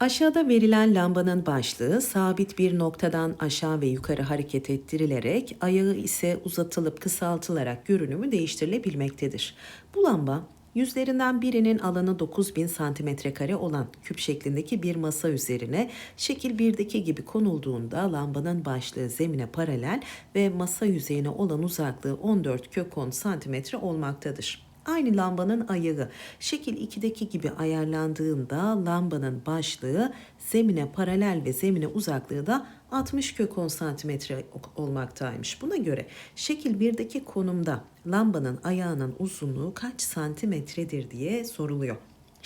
Aşağıda verilen lambanın başlığı sabit bir noktadan aşağı ve yukarı hareket ettirilerek ayağı ise uzatılıp kısaltılarak görünümü değiştirilebilmektedir. Bu lamba yüzlerinden birinin alanı 9000 santimetre olan küp şeklindeki bir masa üzerine şekil 1'deki gibi konulduğunda lambanın başlığı zemine paralel ve masa yüzeyine olan uzaklığı 14 kök 10 santimetre olmaktadır. Aynı lambanın ayağı şekil 2'deki gibi ayarlandığında lambanın başlığı zemine paralel ve zemine uzaklığı da 60 kök 10 santimetre olmaktaymış. Buna göre şekil 1'deki konumda lambanın ayağının uzunluğu kaç santimetredir diye soruluyor.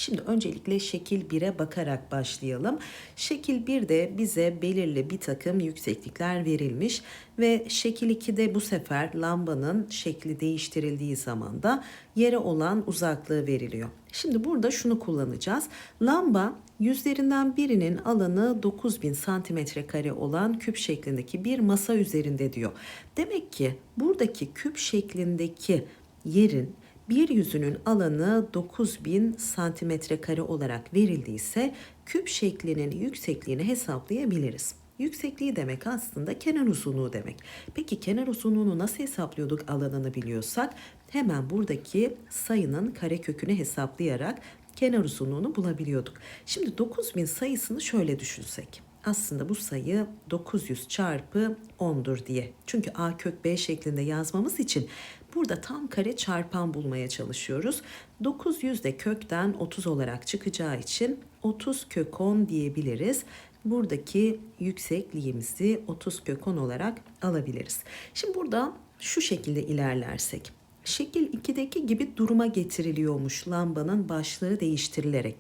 Şimdi öncelikle şekil 1'e bakarak başlayalım. Şekil 1'de bize belirli bir takım yükseklikler verilmiş ve şekil 2'de bu sefer lambanın şekli değiştirildiği zaman da yere olan uzaklığı veriliyor. Şimdi burada şunu kullanacağız. Lamba yüzlerinden birinin alanı 9000 santimetre kare olan küp şeklindeki bir masa üzerinde diyor. Demek ki buradaki küp şeklindeki yerin bir yüzünün alanı 9000 santimetre kare olarak verildiyse küp şeklinin yüksekliğini hesaplayabiliriz. Yüksekliği demek aslında kenar uzunluğu demek. Peki kenar uzunluğunu nasıl hesaplıyorduk alanını biliyorsak hemen buradaki sayının kare kökünü hesaplayarak kenar uzunluğunu bulabiliyorduk. Şimdi 9000 sayısını şöyle düşünsek. Aslında bu sayı 900 çarpı 10'dur diye. Çünkü a kök b şeklinde yazmamız için burada tam kare çarpan bulmaya çalışıyoruz. 900 de kökten 30 olarak çıkacağı için 30 kök 10 diyebiliriz. Buradaki yüksekliğimizi 30 kök 10 olarak alabiliriz. Şimdi burada şu şekilde ilerlersek şekil 2'deki gibi duruma getiriliyormuş lambanın başlığı değiştirilerek.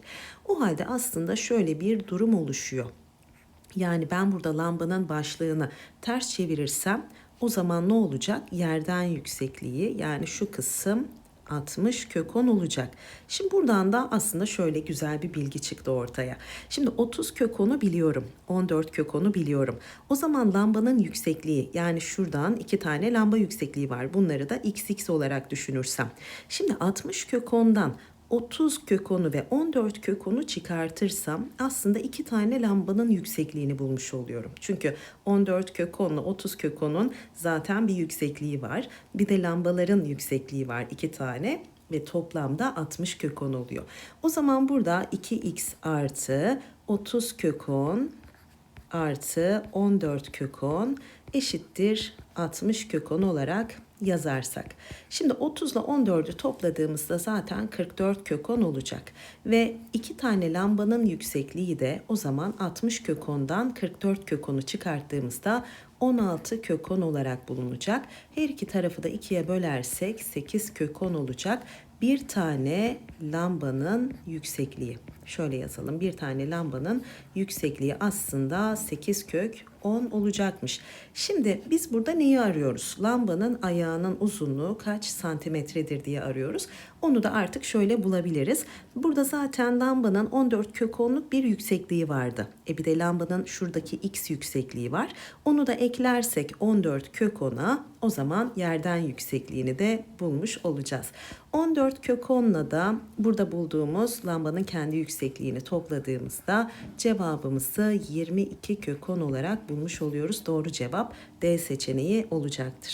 O halde aslında şöyle bir durum oluşuyor. Yani ben burada lambanın başlığını ters çevirirsem o zaman ne olacak? Yerden yüksekliği yani şu kısım 60 kök 10 olacak. Şimdi buradan da aslında şöyle güzel bir bilgi çıktı ortaya. Şimdi 30 kök 10'u biliyorum. 14 kök 10'u biliyorum. O zaman lambanın yüksekliği yani şuradan iki tane lamba yüksekliği var. Bunları da xx olarak düşünürsem. Şimdi 60 kök 10'dan 30 kök 10'u ve 14 kök 10'u çıkartırsam aslında iki tane lambanın yüksekliğini bulmuş oluyorum. Çünkü 14 kök 10 ile 30 kök 10'un zaten bir yüksekliği var. Bir de lambaların yüksekliği var iki tane ve toplamda 60 kök 10 oluyor. O zaman burada 2x artı 30 kök 10 artı 14 kök 10 eşittir 60 kök 10 olarak yazarsak. Şimdi 30 ile 14'ü topladığımızda zaten 44 kök 10 olacak. Ve iki tane lambanın yüksekliği de o zaman 60 kök 10'dan 44 kök 10'u çıkarttığımızda 16 kök 10 olarak bulunacak. Her iki tarafı da ikiye bölersek 8 kök 10 olacak. Bir tane lambanın yüksekliği. Şöyle yazalım. Bir tane lambanın yüksekliği aslında 8 kök 10 olacakmış. Şimdi biz burada neyi arıyoruz? Lambanın ayağının uzunluğu kaç santimetredir diye arıyoruz. Onu da artık şöyle bulabiliriz. Burada zaten lambanın 14 kök 10'luk bir yüksekliği vardı. E bir de lambanın şuradaki x yüksekliği var. Onu da eklersek 14 kök 10'a o zaman yerden yüksekliğini de bulmuş olacağız. 14 kök 10'la da burada bulduğumuz lambanın kendi yüksekliğini topladığımızda cevabımızı 22 kök 10 olarak bulmuş oluyoruz. Doğru cevap D seçeneği olacaktır.